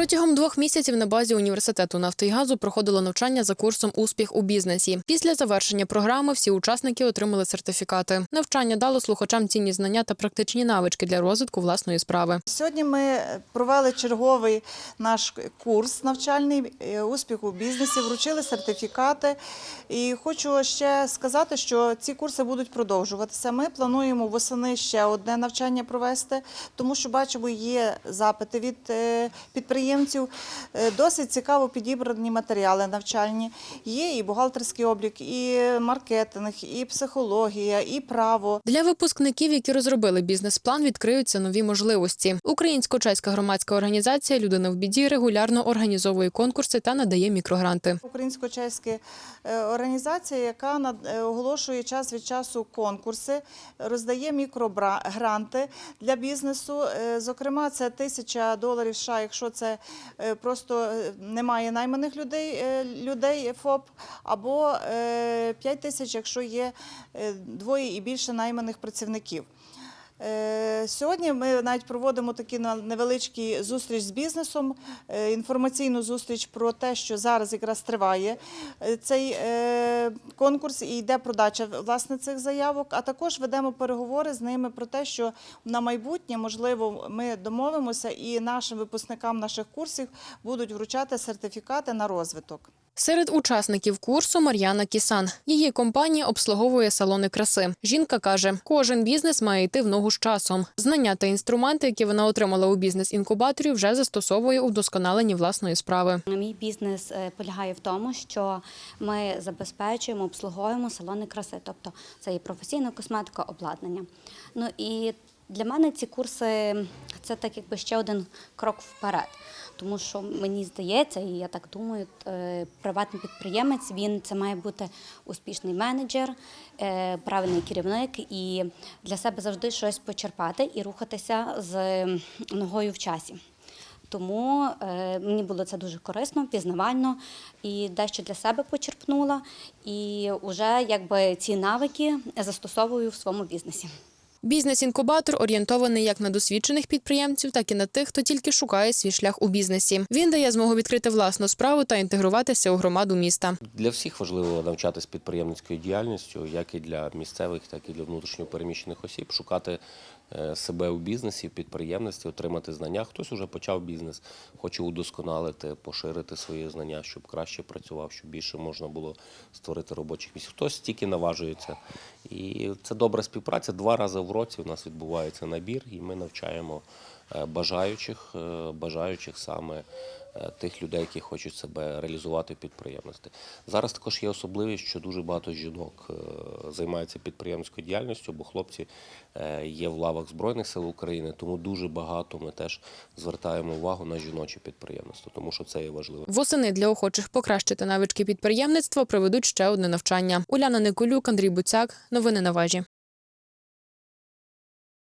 Протягом двох місяців на базі університету нафти і газу проходило навчання за курсом Успіх у бізнесі. Після завершення програми всі учасники отримали сертифікати. Навчання дало слухачам цінні знання та практичні навички для розвитку власної справи. Сьогодні ми провели черговий наш курс навчальний е, успіх у бізнесі, вручили сертифікати. І хочу ще сказати, що ці курси будуть продовжуватися. Ми плануємо восени ще одне навчання провести, тому що бачимо, є запити від е, підприємців. Е, Досить цікаво підібрані матеріали навчальні. Є і бухгалтерський облік, і маркетинг, і психологія, і право. Для випускників, які розробили бізнес-план, відкриються нові можливості. Українсько-чеська громадська організація Людина в біді регулярно організовує конкурси та надає мікрогранти. Українсько-чеська е, організація, яка е, оголошує час від часу конкурси, роздає мікрогранти для бізнесу. Зокрема, це тисяча доларів США, якщо це просто е, немає найманих людей, е, людей ФОП, або 5 тисяч, якщо є е, двоє і більше найманих працівників. Е, Сьогодні ми навіть проводимо такі невеличкі зустріч з бізнесом, е, інформаційну зустріч про те, що зараз якраз триває е, цей конкурс і йде продача власне цих заявок. А також ведемо переговори з ними про те, що на майбутнє можливо ми домовимося і нашим випускникам наших курсів будуть вручати сертифікати на розвиток. Серед учасників курсу Мар'яна Кісан. Її компанія обслуговує салони краси. Жінка каже, кожен бізнес має йти в ногу з часом. Знання та інструменти, які вона отримала у бізнес-інкубаторі, вже застосовує у вдосконаленні власної справи. Мій бізнес е, полягає в тому, що ми забезпечуємо, обслуговуємо салони краси, тобто це і професійна косметика, обладнання. Ну і для мене ці курси це так якби ще один крок вперед. Тому що мені здається, і я так думаю, е, приватний підприємець він це має бути успішний менеджер, е, правильний керівник і для себе завжди щось почерпати і рухатися з ногою в часі. Тому е, мені було це дуже корисно, пізнавально і дещо для себе почерпнула. І вже якби ці навики застосовую в своєму бізнесі. Бізнес-інкубатор орієнтований як на досвідчених підприємців, так і на тих, хто тільки шукає свій шлях у бізнесі. Він дає змогу відкрити власну справу та інтегруватися у громаду міста. Для всіх важливо навчатись підприємницькою діяльністю, як і для місцевих, так і для внутрішньопереміщених осіб, шукати е, себе у бізнесі, в підприємництві, отримати знання. Хтось вже почав бізнес, хоче удосконалити, поширити свої знання, щоб краще працював, щоб більше можна було створити робочих місць. Хтось тільки наважується. І це добра співпраця. Два рази в році у нас відбувається набір, і ми навчаємо е, бажаючих, е, бажаючих саме е, тих людей, які хочуть себе реалізувати в підприємності. Зараз також є особливість, що дуже багато жінок займаються підприємською діяльністю, бо хлопці є в лавах Збройних сил України, тому дуже багато ми теж звертаємо увагу на жіноче підприємництво, тому що це є важливо. Восени для охочих покращити навички підприємництва проведуть ще одне навчання. Уляна Николюк, Андрій Буцяк. Новини на важі.